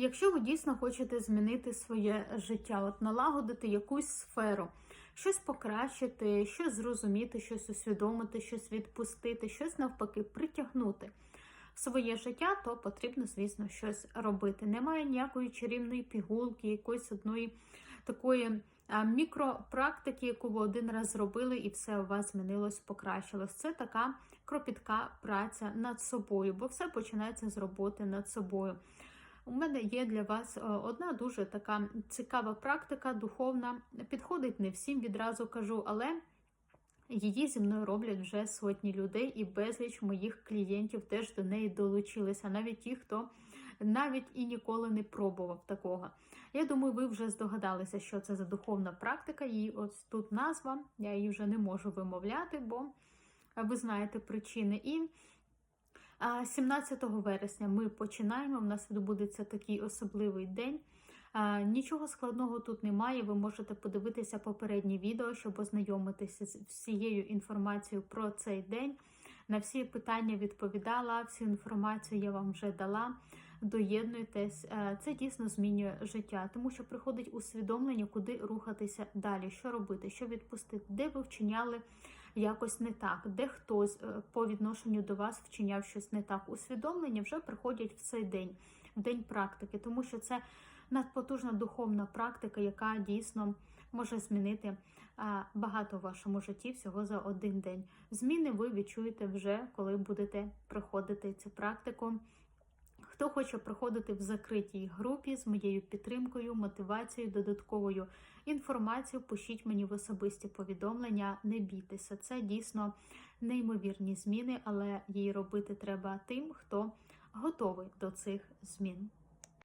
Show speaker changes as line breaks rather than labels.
Якщо ви дійсно хочете змінити своє життя, от налагодити якусь сферу, щось покращити, щось зрозуміти, щось усвідомити, щось відпустити, щось навпаки притягнути в своє життя, то потрібно, звісно, щось робити. Немає ніякої чарівної пігулки, якоїсь одної такої мікропрактики, яку ви один раз зробили, і все у вас змінилось, покращилось. Це така кропітка праця над собою, бо все починається з роботи над собою. У мене є для вас е, одна дуже така цікава практика, духовна. Підходить не всім, відразу кажу, але її зі мною роблять вже сотні людей, і безліч моїх клієнтів теж до неї долучилися, навіть ті, хто навіть і ніколи не пробував такого. Я думаю, ви вже здогадалися, що це за духовна практика. Її ось тут назва, я її вже не можу вимовляти, бо ви знаєте причини. І 17 вересня ми починаємо. У нас відбудеться такий особливий день. Нічого складного тут немає. Ви можете подивитися попереднє відео, щоб ознайомитися з всією інформацією про цей день. На всі питання відповідала, всю інформацію я вам вже дала. Доєднуйтесь, це дійсно змінює життя, тому що приходить усвідомлення, куди рухатися далі, що робити, що відпустити, де ви вчиняли якось не так, де хтось е, по відношенню до вас вчиняв щось не так. Усвідомлення вже приходять в цей день, в день практики, тому що це надпотужна духовна практика, яка дійсно може змінити багато в вашому житті всього за один день. Зміни ви відчуєте вже, коли будете проходити цю практику. Хто хоче проходити в закритій групі з моєю підтримкою, мотивацією, додатковою інформацією, пишіть мені в особисті повідомлення, не бійтеся. Це дійсно неймовірні зміни, але її робити треба тим, хто готовий до цих змін.